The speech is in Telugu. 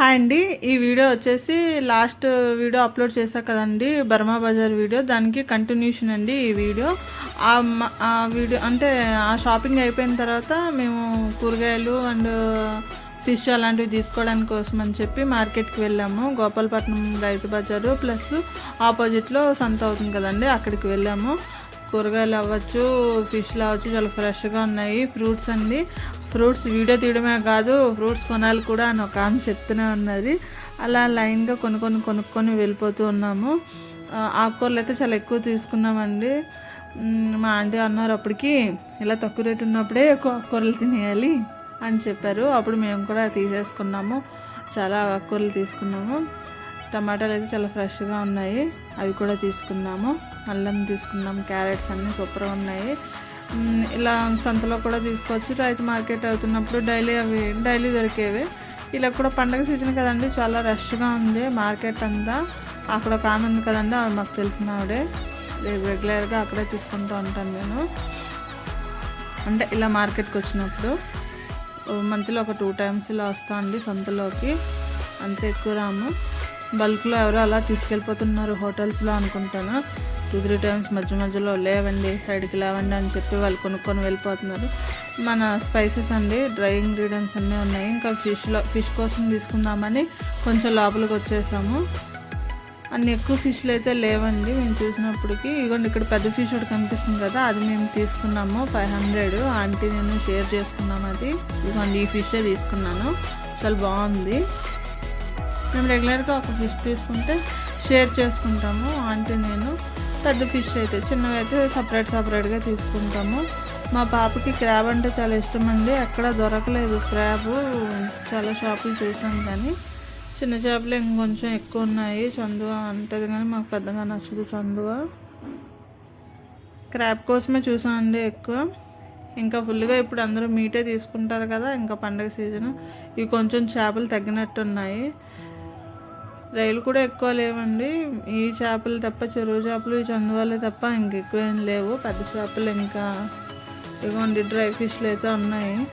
హాయ్ అండి. ఈ వీడియో వచ్చేసి లాస్ట్ వీడియో అప్లోడ్ చేశా కదండి బర్మా బజార్ వీడియో. దానికి కంటిన్యూషన్ అండి ఈ వీడియో. ఆ వీడియో అంటే ఆ షాపింగ్ అయిపోయిన తర్వాత మేము కూరగాయలు అండ్ ఫిష్ అలాంటివి తీసుకోవడానికి కోసం అని చెప్పి మార్కెట్కి వెళ్ళాము. గోపాలపట్నం రైతు బజారు ప్లస్ ఆపోజిట్లో సంత అవుతుంది కదండి అక్కడికి వెళ్ళాము. కూరగాయలు అవ్వచ్చు ఫిష్లు అవ్వచ్చు చాలా ఫ్రెష్గా ఉన్నాయి. ఫ్రూట్స్ అండి. ఫ్రూట్స్ వీడియో తీయడమే కాదు ఫ్రూట్స్ కొనాలి కూడా అని ఒక ఆమె చెప్తూనే ఉన్నది. అలా లైన్గా కొనుక్కొని కొనుక్కొని వెళ్ళిపోతూ ఉన్నాము. ఆకుకూరలు అయితే చాలా ఎక్కువ తీసుకున్నామండి. మా ఆంటీ అన్నారు అప్పటికి ఇలా తక్కువ రేటు ఉన్నప్పుడే ఎక్కువ ఆకుకూరలు తినేయాలి అని చెప్పారు. అప్పుడు మేము కూడా తీసేసుకున్నాము. చాలా ఆకుకూరలు తీసుకున్నాము. టమాటాలు అయితే చాలా ఫ్రెష్గా ఉన్నాయి. అవి కూడా తీసుకున్నాము అల్లం తీసుకున్నాము క్యారెట్స్ అన్నీ సూపర్గా ఉన్నాయి. ఇలా సంతలో కూడా తీసుకోవచ్చు. రైతు మార్కెట్ అవుతున్నప్పుడు డైలీ అవి డైలీ దొరికేవి. ఇలా కూడా పండగ సీజన్ కదండి చాలా రష్గా ఉంది మార్కెట్ అంతా. అక్కడ ఒక ఆమె ఉంది కదండి ఆవిడ మాకు తెలిసిన ఆవిడే. రెగ్యులర్గా అక్కడే తీసుకుంటూ ఉంటాను నేను. అంటే ఇలా మార్కెట్కి వచ్చినప్పుడు మంత్లో ఒక టూ టైమ్స్ ఇలా వస్తా అండి సంతలోకి. అంత ఎక్కువ రాము. బల్క్లో ఎవరో అలా తీసుకెళ్ళిపోతున్నారు హోటల్స్లో అనుకుంటాను. టూ త్రీ టైమ్స్ మధ్య మధ్యలో లేవండి సైడ్కి లేవండి అని చెప్పి వాళ్ళు కొనుక్కొని వెళ్ళిపోతున్నారు. మన స్పైసెస్ అండి డ్రై ఇంగ్రీడియంట్స్ అన్నీ ఉన్నాయి. ఇంకా ఫిష్లో ఫిష్ కోసం తీసుకుందామని కొంచెం లోపలికి వచ్చేసాము. అన్ని ఎక్కువ ఫిష్లు అయితే లేవండి. మేము చూసినప్పటికి ఇదిగోండి ఇక్కడ పెద్ద ఫిష్ ఒకటి కనిపిస్తుంది కదా అది మేము తీసుకున్నాము. Five hundred. ఆంటీ నేను షేర్ చేసుకున్నాము అది. ఇదిగోండి ఈ ఫిషే తీసుకున్నాను. చాలా బాగుంది. మేము రెగ్యులర్గా ఒక ఫిష్ తీసుకుంటే షేర్ చేసుకుంటాము. ఆంటీ నేను పెద్ద ఫిష్ అయితే చిన్నవి అయితే సపరేట్ సపరేట్గా తీసుకుంటాము. మా పాపకి క్రాబ్ అంటే చాలా ఇష్టం అండి. ఎక్కడ దొరకలేదు. క్రాబ్ చాలా షాపులు చూసాం కానీ చిన్న చేపలు ఇంకొంచెం ఎక్కువ ఉన్నాయి. చందువ అంటది కానీ మాకు పెద్దగా నచ్చదు చందువ క్రాబ్ కోసమే చూసామండి ఎక్కువ. ఇంకా ఫుల్గా ఇప్పుడు అందరూ మీటే తీసుకుంటారు కదా. ఇంకా పండగ సీజన్ ఇవి కొంచెం చేపలు తగ్గినట్టు ఉన్నాయి రైలు కూడా ఎక్కువ లేవండి. ఈ చేపలు తప్ప చెరువు చేపలు ఈ చందువాలే తప్ప ఇంకెక్కువ ఏం లేవు. పెద్ద చేపలు ఇంకా ఇదిగోండి డ్రై ఫిష్లు అయితే ఉన్నాయి.